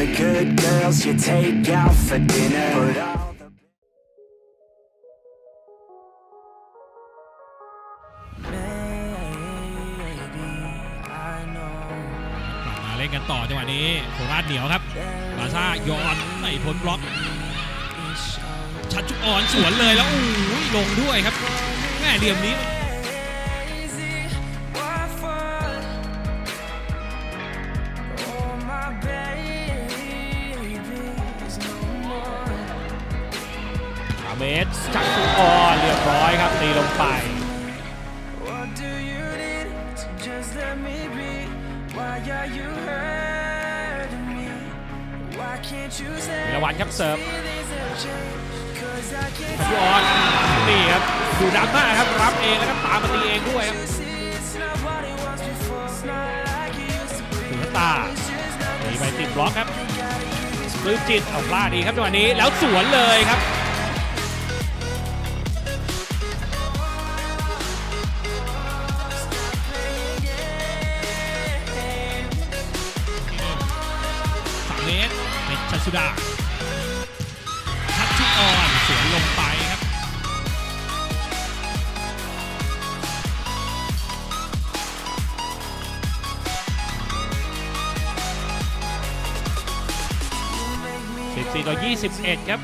the good girls you take out for dinner. Put all the กลับมาเล่นกันต่อจังหวะนี้โคราชเหนียวครับบาซ่าย้อนไม่พ้นบล็อกชัดจุกอ่อนสวนเลยแล้วโอ้ยลงด้วยครับแม่เหลี่ยมนี้ เมตรจักรจุกอ่อนเรียบร้อยครับตีลงไป What do you need to just let me be? Why are you hurting me? Why can't you say วิรวัตรครับเสิร์ฟ feelings have changed? 'Cause I can't ชัดจุกอ่อนนี่ครับดูดักหน้าครับรับเองแล้วก็ตามมาตีเองด้วยครับ see it's not what it was before. It's not like it used to be. ถึงตา It's just not ตีไปติดบล็อกครับปลื้มจิตเอาพลาดดีครับจังหวะนี้แล้วสวนเลยครับ เป็นชัชชุดาชัชชุออนสวนลงไปครับ14ต่อ21ครับ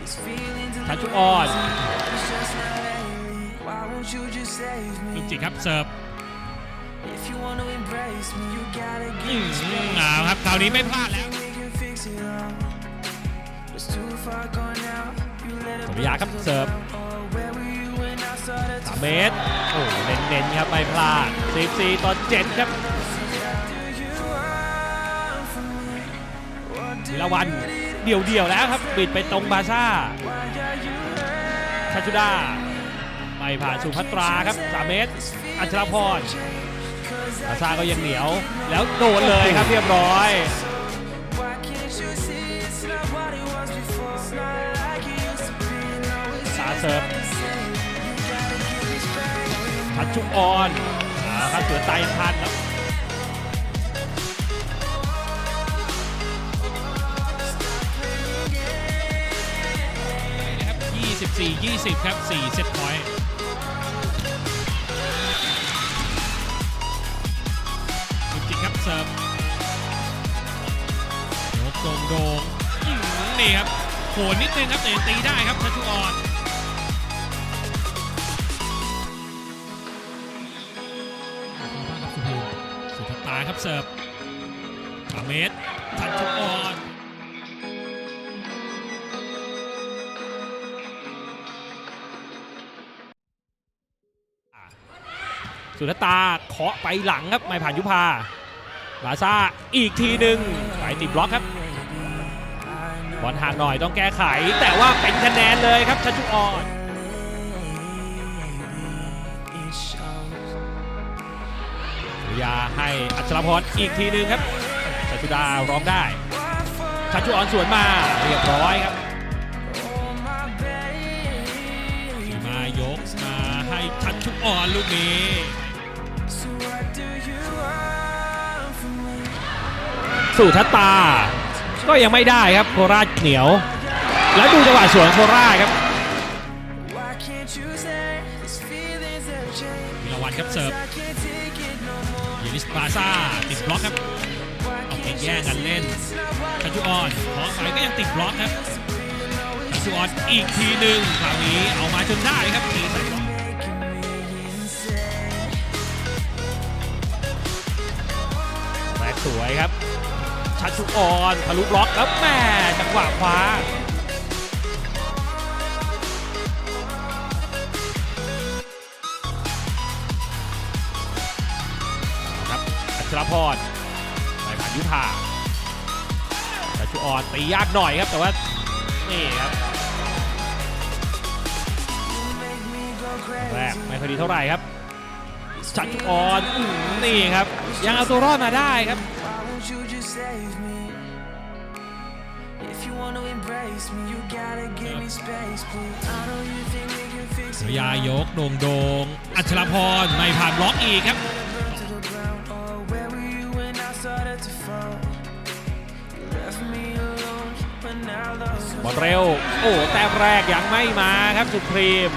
These feelings in ชัช the ชุออน It's just not lately. Why won't you just save จ me? ริงๆครับเสิร์ฟ If you want to embrace me, you gotta อื give ม me space. เอาครับคราวนี้ไม่พลาดแล้ว สุริยาครับเสิร์ฟสามเมตรโอ้เน้นๆครับไม่พลาด14ต่อ7ครับวิลาวันเดี่ยวๆแล้วครับบิดไปตรงบาซ่าชาชุดาไม่ผ่านสุภัตราครับ3เมตร อัชรพรบาซ่าก็ยังเหนียวแล้วโดนเลยครับเรียบร้อย เสิร์ฟ the same. You gotta give me space. ชัดชุกออนเอาครับเสือตายยังทันครับนะครับ24 20 ครับ 4 เซตพอยต์จริงครับ เสิร์ฟโยกโด่งโด่งนี่ครับโหนนิดนึงครับแต่ตีได้ครับชัชชุออน ครับเสิร์ฟสามเมตรทันชุกออนสุธตาเคาะไปหลังครับ ไม่ผ่านยุพาบาซาอีกทีหนึ่งไปติดบล็อกครับบอลห่างหน่อยต้องแก้ไข แต่ว่าเป็นคะแนนเลยครับชัชชุออน ยาให้อัชรพรอีกทีหนึ่งครับชัชชุดาร้องได้ชัชชุออนสวนมาเรียบร้อยครับ Oh, my baby. ขี่มายกมาให้ชัชชุออนลูกนี้ So what do you want from me? สู่ทัตตา ก็ยังไม่ได้ครับโคราชเหนียว แล้วดูจังหวะสวนโคราชครับ Why can't you say these feelings have changed? มีรางวัลครับเสิร์ฟ ลิสปาซาติดบล็อกครับเอาเอง can't แย่งกันเล่นชัชชุออนขอไปก็ยังติดบล็อกครับชัชชุออนอีกทีหนึ่งคราวนี้เอามาจนได้ครับตีใส่บล็อกแรกสวยครับชัชชุออนทะลุบล็อกแล้วแม่จังหวะคว้า ชรพรไปผ่านยุพาชัชชุออนตียากหน่อยครับแต่ว่านี่ครับ You make me go แรก crazy. ไม่ค่อยดีเท่าไหร่ครับชัชชุออนอื้อหือนี่ครับ ยังเอาตัวรอดมาได้ครับ Why won't you just save me? If you want to embrace me, you gotta give me space, please. I know you think we can fix สุ it. ริยายกโด่งโดงอัชรพรไม่ผ่านบล็อกอีกครับ บอลเร็ว โอ้แต้มแรกยังไม่มาครับสุพรีม